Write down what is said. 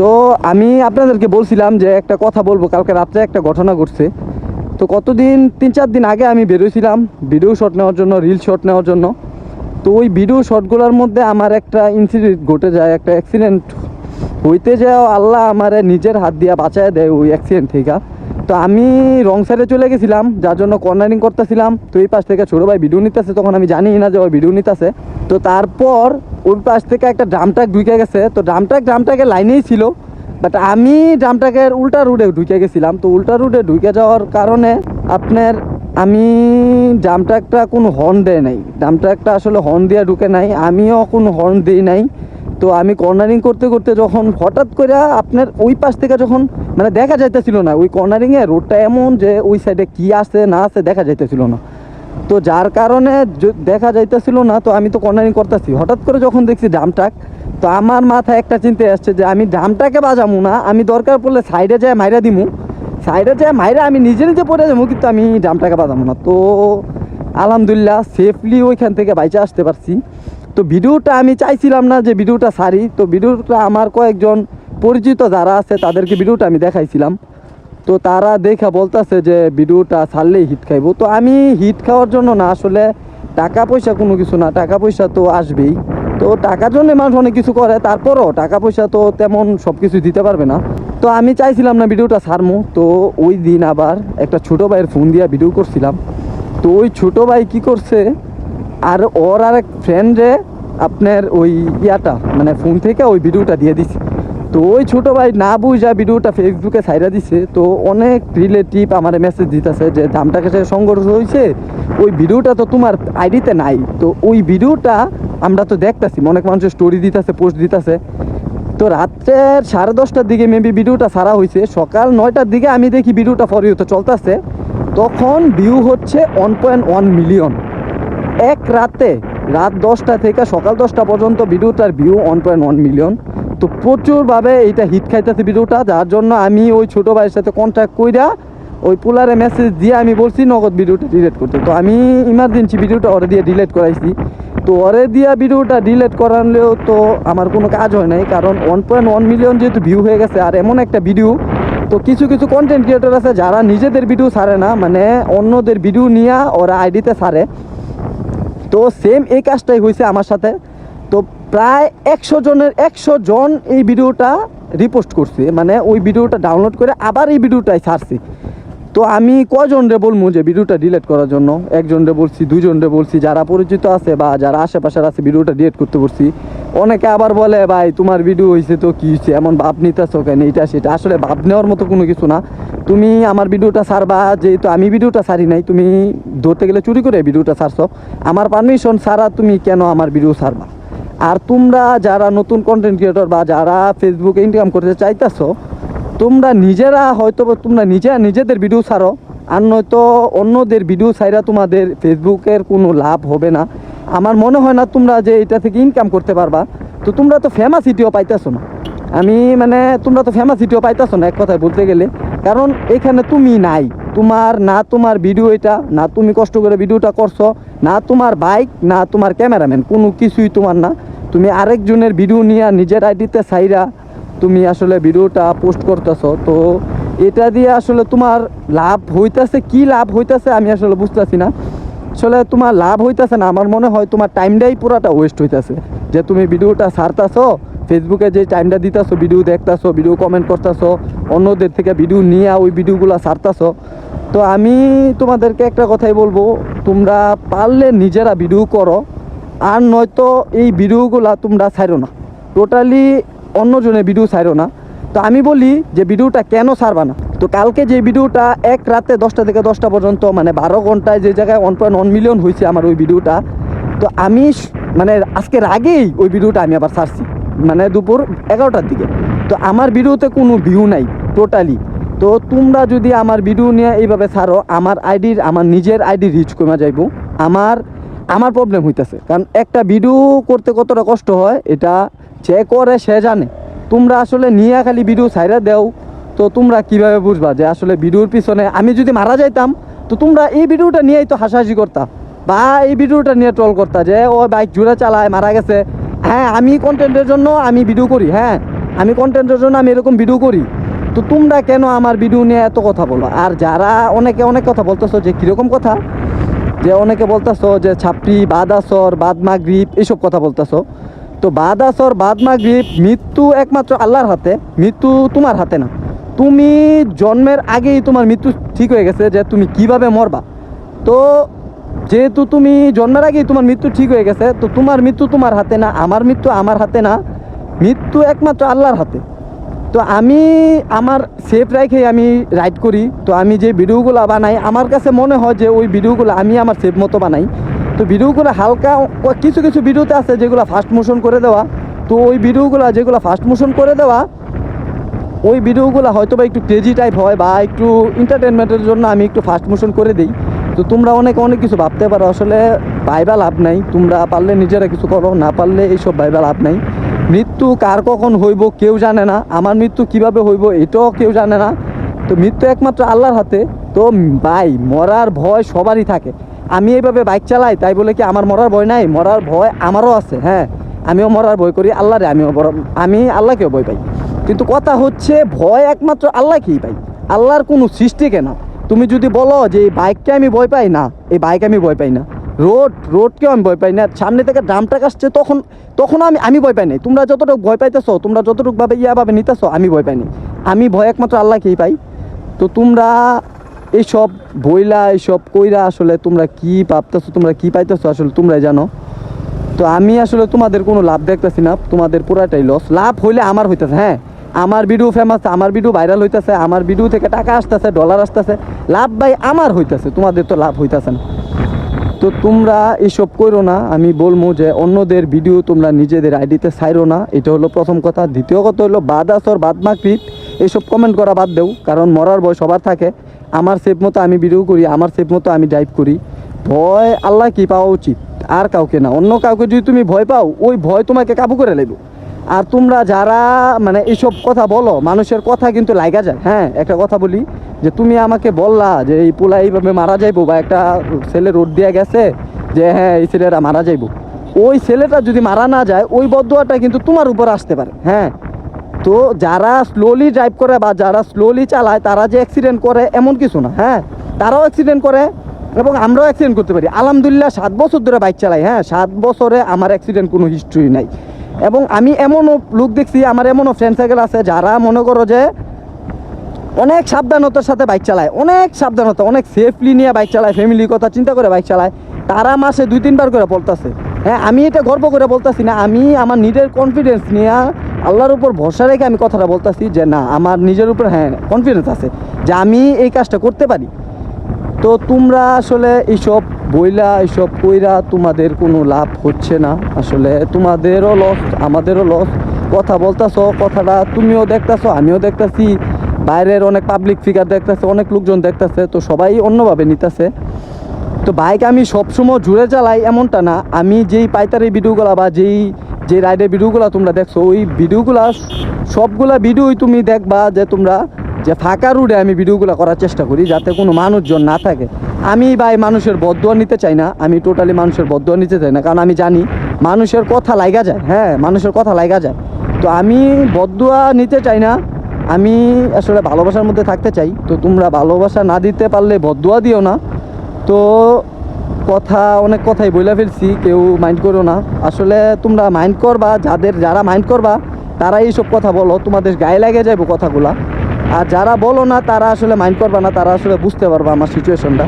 তো আমি আপনাদেরকে বলছিলাম যে একটা কথা বলব, কালকে রাত্রে একটা ঘটনা ঘটছে। তো কতদিন, তিন চার দিন আগে আমি বেরোয়ছিলাম ভিডিও শট নেওয়ার জন্য রিল শট নেওয়ার জন্য। তো ওই ভিডিও শটগুলোর মধ্যে আমার একটা ইনসিডেন্ট ঘটে যায়, একটা অ্যাক্সিডেন্ট হইতে যাও আল্লাহ আমার নিজের হাত দিয়া বাঁচায় দেয় ওই অ্যাক্সিডেন্ট থেকে। তো আমি রং সাইডে চলে গেছিলাম, যার জন্য কর্নারিং করতেছিলাম। তো এই পাশ থেকে ছোটো ভাই ভিডিও নিতেছে, তখন আমি জানি না যে ওই ভিডিও নিতেছে। তো তারপর ওই পাশ থেকে একটা ড্রাম ট্রাক ঢুকে গেছে। তো ড্রাম ট্রাক ড্রাম ট্রাকের লাইনেই ছিল। বাট আমি ড্রাম ট্রাকের উল্টা রুটে ঢুকে গেছিলাম। তো উল্টা রুটে ঢুকে যাওয়ার কারণে আপনার আমি ড্রাম ট্রাকটা কোনো হর্ন দেয় নাই। ড্রাম ট্রাকটা আসলে হর্ন দিয়ে ঢুকে নাই। আমিও কোনো হর্ন দিই নাই। তো আমি কর্নারিং করতে করতে যখন হঠাৎ করে আপনার ওই পাশ থেকে যখন মানে দেখা যাইতেছিল না, ওই কর্নারিংয়ে রোডটা এমন যে ওই সাইডে কি আছে না আছে দেখা যাইতেছিল না। তো যার কারণে দেখা যাইতেছিল না, তো আমি তো কর্নারিং করতেছি। হঠাৎ করে যখন দেখছি ড্রামটাক তো আমার মাথায় একটা চিন্তা আসছে যে আমি ড্রামটাকে বাজামু না, আমি দরকার পড়লে সাইডে যায় মাইরা দিমু। সাইডে যায় মাইরা আমি নিজে নিজে পড়ে যাব, কিন্তু আমি ড্রামটাকে বাজামু না। তো আলহামদুলিল্লাহ সেফলি ওইখান থেকে বাইচে আসতে পারছি। তো ভিডিওটা আমি চাইছিলাম না যে ভিডিওটা সারি, তো ভিডিওটা আমার কয়েকজন পরিচিত যারা আছে তাদেরকে ভিডিওটা আমি দেখাইছিলাম। তো তারা দেখা বলতেছে যে ভিডিওটা ছাড়লেই হিট খাইবো। তো আমি হিট খাওয়ার জন্য না, আসলে টাকা পয়সা কোনো কিছু না, টাকা পয়সা তো আসবেই। তো টাকার জন্য মানুষ অনেক কিছু করে, তারপরও টাকা পয়সা তো তেমন সব কিছু দিতে পারবে না। তো আমি চাইছিলাম না ভিডিওটা ছাড়মু। তো ওই দিন আবার একটা ছোটো ভাইয়ের ফোন দিয়ে ভিডিও করছিলাম। তো ওই ছোটো ভাই কি করছে আর ওর আর এক ফ্রেন্ডে আপনার ওই ইয়াটা মানে ফোন থেকে ওই ভিডিওটা দিয়ে দিছে। তো ওই ছোটো ভাই না বুঝা ভিডিওটা ফেসবুকে ছাইরা দিছে। তো অনেক রিলেটিভ আমার মেসেজ দিতেছে যে, দামটাকে সাথে সংঘর্ষ হয়েছে ওই ভিডিওটা তো তোমার আইডিতে নাই। তো ওই ভিডিওটা আমরা তো দেখতাছি। অনেক মানুষের স্টোরি দিতেছে পোস্ট দিতেছে। তো রাত্রের সাড়ে দশটার দিকে মেবি ভিডিওটা সারা হয়েছে সকাল নয়টার দিকে আমি দেখি ভিডিওটা ফরিওতে চলতেছে। তখন ভিউ হচ্ছে ওয়ান পয়েন্ট ওয়ান মিলিয়ন এক রাতে রাত দশটা থেকে সকাল দশটা পর্যন্ত ভিডিওটার view one point one million তো প্রচুরভাবে এইটা হিট খাইতেছে ভিডিওটা, যার জন্য আমি ওই ছোটো ভাইয়ের সাথে কন্ট্যাক্ট কইরা ওই পুলারে মেসেজ দিয়ে আমি বলছি, নগদ ভিডিওটা ডিলেট করতে। তো আমি ইমার্জেন্সি ভিডিওটা ওরে দিয়ে ডিলিট করাইছি। তো ওরে দিয়া ভিডিওটা ডিলেট করালেও তো আমার কোনো কাজ হয় নাই, কারণ ওয়ান পয়েন্ট ওয়ান মিলিয়ন যেহেতু ভিউ হয়ে গেছে আর এমন একটা ভিডিও তো কিছু কিছু কন্টেন্ট ক্রিয়েটর আছে যারা নিজেদের ভিডিও ছাড়ে না মানে অন্যদের ভিডিও নিয়ে ওরা আইডিতে ছাড়ে। তো সেম এই কাজটাই হয়েছে আমার সাথে। তো প্রায় একশো জনের একশো জন এই ভিডিওটা রিপোস্ট করছে। মানে ওই ভিডিওটা ডাউনলোড করে আবার এই ভিডিওটাই ছাড়ছি। তো আমি কজন রে বলব যে ভিডিওটা ডিলিট করার জন্য? একজন রে বলছি দুজন রে বলছি, যারা পরিচিত আছে বা যারা আশেপাশের আছে ভিডিওটা ডিলেট করতে বলছি, অনেকে আবার বলে, ভাই, তোমার ভিডিও হয়েছে তো কি হয়েছে এমন ভাব নিতেছো কেন? এটা সেটা। আসলে ভাব নেওয়ার মতো কোনো কিছু না। তুমি আমার ভিডিওটা ছাড়বা, যেহেতু আমি ভিডিওটা ছাড়ি নাই, তুমি ধরতে গেলে চুরি করে ভিডিওটা ছাড়ছো। আমার পারমিশন ছাড়া তুমি কেন আমার ভিডিও ছাড়বা? আর তোমরা যারা নতুন কন্টেন্ট ক্রিয়েটর বা যারা ফেসবুকে ইনকাম করতে চাইতেছো তোমরা নিজেরা হয়তো তোমরা নিজে নিজেদের ভিডিও ছাড়ো, আর নয়তো অন্যদের ভিডিও ছাইরা তোমাদের ফেসবুকের কোনো লাভ হবে না। আমার মনে হয় না তোমরা যে এটা থেকে ইনকাম করতে পারবা। তো তোমরা তো ফেমাস ফেমাসিটিও পাইতেছো না। আমি মানে তোমরা তো ফেমাস ফেমাসিটিও পাইতেছো না, এক কথায় বলতে গেলে। কারণ এখানে তুমি নাই। তোমার না তোমার ভিডিও এটা, না তুমি কষ্ট করে ভিডিওটা করছ, না তোমার বাইক না তোমার ক্যামেরাম্যান কোনো কিছুই তোমার না। তুমি আরেকজনের ভিডিও নিয়ে নিজের আইডিতে সাইরা তুমি আসলে ভিডিওটা পোস্ট করতেছো, তো এটা দিয়ে আসলে তোমার লাভ হইতাছে, কি লাভ হইতাছে আমি আসলে বুঝতেছি না। আসলে তোমার লাভ হইতাছে না, আমার মনে হয় তোমার টাইমটাই পুরাটা ওয়েস্ট হইতাছে। যে তুমি ভিডিওটা ছাড়তাছো ফেসবুকে যে টাইমটা দিতাছো ভিডিও দেখতাছো ভিডিও কমেন্ট করতাছো, অন্যদের থেকে ভিডিও নিয়ে ওই ভিডিওগুলো ছাড়তাছো, তো আমি তোমাদেরকে একটা কথাই বলব, তোমরা পারলে নিজেরা ভিডিও করো, আর নয়তো এই ভিডিওগুলা তোমরা ছাড়ো না। টোটালি অন্যজনের ভিডিও ছাড়ো না। তো আমি বলি যে ভিডিওটা কেন ছাড়বা না? তো কালকে যে ভিডিওটা এক রাতে দশটা থেকে দশটা পর্যন্ত মানে বারো ঘন্টায় যে জায়গায় ওয়ান পয়েন্ট ওয়ান মিলিয়ন হয়েছে আমার ওই ভিডিওটা তো আমি মানে আজকের আগেই ওই ভিডিওটা আমি আবার ছাড়ছি মানে দুপুর এগারোটার দিকে। তো আমার ভিডিওতে কোনো ভিউ নাই টোটালি তো তোমরা যদি আমার ভিডিও নিয়ে এইভাবে ছাড়ো, আমার আইডির আমার নিজের আইডি রিচ কমে যাইব। আমার আমার প্রবলেম হইতেছে। কারণ একটা ভিডিও করতে কতটা কষ্ট হয়, এটা যে করে সে জানে। তোমরা আসলে নিয়ে খালি ভিডিও ছাইরা দেও, তো তোমরা কীভাবে বুঝবা যে আসলে ভিডিওর পিছনে আমি যদি মারা যাইতাম, তো তোমরা এই ভিডিওটা নিয়েই তো হাসাহাসি করতা, বা এই ভিডিওটা নিয়ে ট্রল করতা যে, ও বাইক জুড়ে চালায়, মারা গেছে। হ্যাঁ আমি কন্টেন্টের জন্য আমি ভিডিও করি হ্যাঁ আমি কন্টেন্টের জন্য আমি এরকম ভিডিও করি। তো তোমরা কেন আমার ভিডিও নিয়ে এত কথা বলো? আর যারা অনেকে অনেক কথা বলতেছো যে, কীরকম কথা? যে অনেকে বলতেছো যে ছাপড়ি বাদ আসর বাদ মাগরিব এইসব কথা বলতেছো। তো বাদ আসর বাদ মাগরিব মৃত্যু একমাত্র আল্লাহর হাতে, মৃত্যু তোমার হাতে না। তুমি জন্মের আগেই তোমার মৃত্যু ঠিক হয়ে গেছে যে তুমি কীভাবে মরবা। তো যেহেতু তুমি জন্মের আগেই তোমার মৃত্যু ঠিক হয়ে গেছে, তো তোমার মৃত্যু তোমার হাতে না, আমার মৃত্যু আমার হাতে না। মৃত্যু একমাত্র আল্লাহর হাতে। তো আমি আমার সেফ রাইখে আমি রাইড করি। তো আমি যে ভিডিওগুলো বানাই, আমার কাছে মনে হয় যে ওই ভিডিওগুলো আমি আমার সেফ মতো বানাই। তো ভিডিওগুলো হালকা কিছু কিছু ভিডিওতে আছে যেগুলো ফাস্ট মোশন করে দেওয়া। তো ওই ভিডিওগুলো যেগুলো ফাস্ট মোশন করে দেওয়া, ওই ভিডিওগুলো হয়তো বা একটু ক্রেজি টাইপ হয় বা একটু এন্টারটেনমেন্টের জন্য আমি একটু ফাস্ট মোশন করে দিই। তো তোমরা অনেক অনেক কিছু ভাবতে পারো। আসলে ভাইবা লাভ নাই। তোমরা পারলে নিজেরা কিছু করো, না পারলে এইসব ভাইবা লাভ নাই। মৃত্যু কার কখন হইব কেউ জানে না। আমার মৃত্যু কীভাবে হইব এটাও কেউ জানে না। তো মৃত্যু একমাত্র আল্লাহর হাতে। তো ভাই, মরার ভয় সবারই থাকে। আমি এইভাবে বাইক চালাই, তাই বলে কি আমার মরার ভয় নাই? মরার ভয় আমারও আছে হ্যাঁ। আমিও মরার ভয় করি, আল্লাহরে আমিও আমি আল্লাহকেও ভয় পাই। কিন্তু কথা হচ্ছে, ভয় একমাত্র আল্লাহকেই পাই। আল্লাহর কোনো সৃষ্টি কেন তুমি যদি বলো যে এই বাইককে আমি ভয় পাই না, এই বাইক আমি ভয় পাই না। রোড, রোডকেও আমি ভয় পাই না। সামনে থেকে ড্রামটা আসছে, তখন তখন আমি আমি ভয় পাই নাই। তোমরা যতটুকু ভয় পাইতেছো, তোমরা যতটুকু ভাবে ইয়া ভাবে নিতেছো, আমি ভয় পাইনি আমি ভয় একমাত্র আল্লাহকেই পাই। তো তোমরা এইসব বইলা এইসব কইরা আসলে তোমরা কি ভাবতেছো, তোমরা কি পাইতেছো, আসলে তোমরাই জানো। তো আমি আসলে তোমাদের কোনো লাভ দেখতেছি না। তোমাদের পুরাটাই লস লাভ হইলে আমার হইতেছে হ্যাঁ। আমার ভিডিও ফেমাস আমার ভিডিও ভাইরাল হইতেছে, আমার ভিডিও থেকে টাকা আসতেছে ডলার আসতেছে। লাভ ভাই আমার হইতেছে, তোমাদের তো লাভ হইতেছে না। তো তোমরা এসব করো না, আমি বলব যে অন্যদের ভিডিও তোমরা নিজেদের আইডিতে ছাইরো না, এটা হলো প্রথম কথা। দ্বিতীয় কথা হলো বাদ আসর বাদ মাকৃত এইসব কমেন্ট করা বাদ দেও, কারণ মরার ভয় সবার থাকে। আমার সেফ মতো আমি ভিডিও করি, আমার সেফ মতো আমি ড্রাইভ করি। ভয় আল্লাহ কি পাওয়া উচিত? আর কাউকে না। অন্য কাউকে যদি তুমি ভয় পাও, ওই ভয় তোমাকে কাবু করে নেব আর তোমরা যারা মানে এইসব কথা বলো, মানুষের কথা কিন্তু লাগা যায়। হ্যাঁ একটা কথা বলি, যে তুমি আমাকে বললা যে এই পোলা এইভাবে মারা যাইবো বা একটা ছেলে রোড দিয়ে গেছে, যে হ্যাঁ এই ছেলেরা মারা যাইবো। ওই ছেলেটা যদি মারা না যায়, ওই বদুয়াটা কিন্তু তোমার উপর আসতে পারে। হ্যাঁ তো যারা স্লোলি ড্রাইভ করে বা যারা স্লোলি চালায়, তারা যে অ্যাক্সিডেন্ট করে এমন কিছু না। হ্যাঁ তারাও অ্যাক্সিডেন্ট করে এবং আমরাও অ্যাক্সিডেন্ট করতে পারি। আলহামদুলিল্লাহ, সাত বছর ধরে বাইক চালাই। হ্যাঁ সাত বছরে আমার অ্যাক্সিডেন্ট কোনো হিস্ট্রি নাই। এবং আমি এমনও লোক দেখছি, আমার এমনও ফ্রেন্ড সার্কেল আছে যারা মনে করো যে অনেক সাবধানতার সাথে বাইক চালায়, অনেক সাবধানতা, অনেক সেফলি নিয়ে বাইক চালায় ফ্যামিলির কথা চিন্তা করে বাইক চালায়। তারা মাসে দুই, তিনবার করে বলতেছে। হ্যাঁ আমি এটা গর্ব করে বলতেছি না, আমি আমার নিজের কনফিডেন্স নিয়ে আল্লাহর উপর ভরসা রেখে আমি কথাটা বলতেছি যে না, আমার নিজের উপর হ্যাঁ কনফিডেন্স আছে যে আমি এই কাজটা করতে পারি। তো তোমরা আসলে এইসব বইলা এইসব কইরা তোমাদের কোনো লাভ হচ্ছে না। আসলে তোমাদেরও লস আমাদেরও লস কথা বলতাছো, কথাটা তুমিও দেখতাছো, আমিও দেখতাছি। বাইরের অনেক পাবলিক ফিগার দেখতাছে, অনেক লোকজন দেখতাছে, তো সবাই অন্যভাবে নিতেছে। তো বাইক আমি সবসময় জুড়ে চালাই এমনটা না। আমি যেই পাইতারি ভিডিওগুলো বা যেই, যে রাইডের ভিডিওগুলো তোমরা দেখছ, ওই ভিডিওগুলা, সবগুলা ভিডিওই তুমি দেখবা যে তোমরা যে ফাঁকা রুডে আমি ভিডিওগুলো করার চেষ্টা করি, যাতে কোনো মানুষজন না থাকে। আমি ভাই মানুষের বদুয়া নিতে চাই না, আমি টোটালি মানুষের বদুয়া নিতে চাই না, কারণ আমি জানি মানুষের কথা লাগা যায় হ্যাঁ মানুষের কথা লাগা যায়। তো আমি বদুয়া নিতে চাই না, আমি আসলে ভালোবাসার মধ্যে থাকতে চাই। তো তোমরা ভালোবাসা না দিতে পারলে বদুয়া দিও না। তো কথা, অনেক কথাই বইলা ফেলছি, কেউ মাইন্ড করো না। আসলে তোমরা মাইন্ড করবা, যাদের, যারা মাইন্ড করবা তারা এইসব কথা বলো, তোমাদের গায়ে লাগে যাইবো কথাগুলা। আর যারা বলো না, তারা আসলে মাইন্ড করবা না, তারা আসলে বুঝতে পারবা আমার সিচুয়েশনটা